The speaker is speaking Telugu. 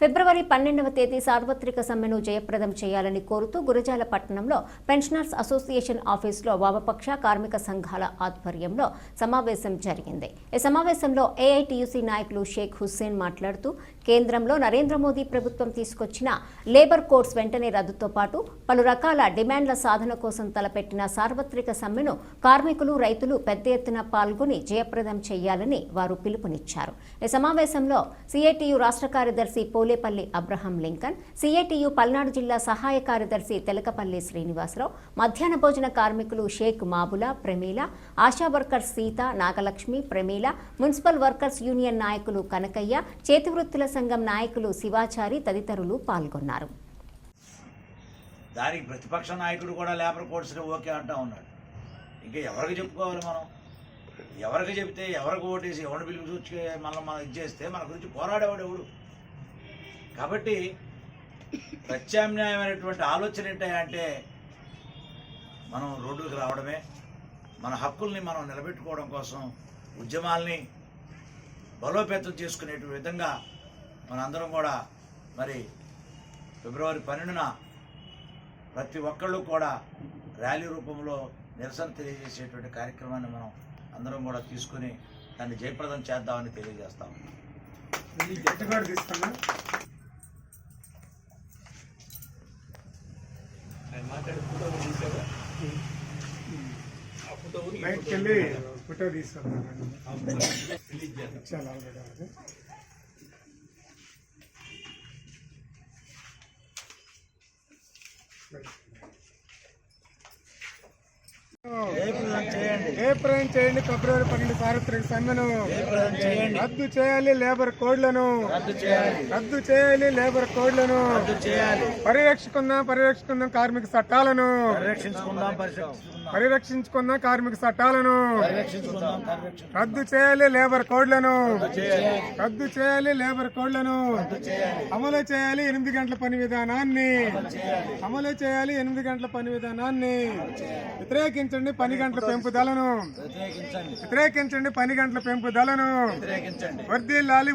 ఫిబ్రవరి పన్నెండవ తేదీ సార్వత్రిక సమ్మెను జయప్రదం చేయాలని కోరుతూ గురజాల పట్టణంలో పెన్షనర్స్ అసోసియేషన్ ఆఫీసులో వామపక్ష కార్మిక సంఘాల ఆధ్వర్యంలో సమావేశం జరిగింది. ఈ సమావేశంలో ఏఐటియుసి నాయకులు షేక్ హుస్సేన్ మాట్లాడుతూ కేంద్రంలో నరేంద్ర మోదీ ప్రభుత్వం తీసుకొచ్చిన లేబర్ కోడ్స్ వెంటనే రద్దుతో పాటు పలు రకాల డిమాండ్ల సాధన కోసం తలపెట్టిన సార్వత్రిక సమ్మెను కార్మికులు రైతులు పెద్ద ఎత్తున పాల్గొని జయప్రదం చేయాలని వారు పిలుపునిచ్చారు. ఈ సమావేశంలో సిఐటియు రాష్ట్ర కార్యదర్శి Polepalli Abraham Lincoln CITU Palnadu జిల్లా సహాయ కార్యదర్శి తెలకపల్లి శ్రీనివాసరావు మధ్యాహ్న భోజన కార్మికులు Sheikh మాబుల Pramila Asha workers Sita Nagalakshmi Pramila municipal workers union నాయకులు కనకయ్య చేతివృత్తుల సంఘం నాయకులు శివాచారి తదితరులు పాల్గొన్నారు. దానికి ప్రతిపక్ష నాయకుడు కూడా లేబర్ కోడ్స్ని ఓకే అంటా ఉన్నాడు. ఇంకా ఎవరికి చెప్పుకోవాలి మనం? ఎవరికి చెప్తే ఎవరికి ఓటేసి ఎవరిని పిలిపి వచ్చి మనం మనం ఇచ్చేస్తే మన గురించి పోరాడేవాడు ఎవడు? కాబట్టి ప్రత్యామ్నాయమైనటువంటి ఆలోచన ఏంటంటే మనం రోడ్డుకి రావడమే మన హక్కుల్ని మనం నిలబెట్టుకోవడం కోసం ఉద్యమాల్ని బలోపేతం చేసుకునే విధంగా మనందరం కూడా మరి ఫిబ్రవరి పన్నెండున ప్రతి ఒక్కళ్ళు కూడా ర్యాలీ రూపంలో నిరసన తెలియజేసేటువంటి కార్యక్రమాన్ని మనం అందరం కూడా తీసుకుని దాన్ని జయప్రదం చేద్దామని తెలియజేస్తాం. కూడా తీసుకున్నా బయటకు వెళ్ళి ఫోటో తీసుకున్నాను చాలా ఆల్రెడీ అది. జయప్రదం చేయండి. ఫిబ్రవరి పన్నెండు సార్వత్రిక సమ్మెను రద్దు చేయాలి లేబర్ కోడ్లను. రద్దు చేయాలి. లేబర్ కోడ్లను. పరిరక్షించుకుందాం పరిరక్షించుకుందాం కార్మిక చట్టాలను. పరిరక్షించుకుందాం కార్మిక చట్టాలను. రద్దు చేయాలి లేబర్ కోడ్లను. రద్దు చేయాలి. లేబర్ కోడ్లను. అమలు చేయాలి ఎనిమిది గంటల పని విధానాన్ని. అమలు చేయాలి. ఎనిమిది గంటల పని విధానాన్ని. వ్యతిరేకించండి పని గంటల పెంపుదలను. వ్యతిరేకించండి. వ్యతిరేకించండి పని గంటల పెంపుదలను. వ్యతిరేకించండి. వర్దిల్లాలి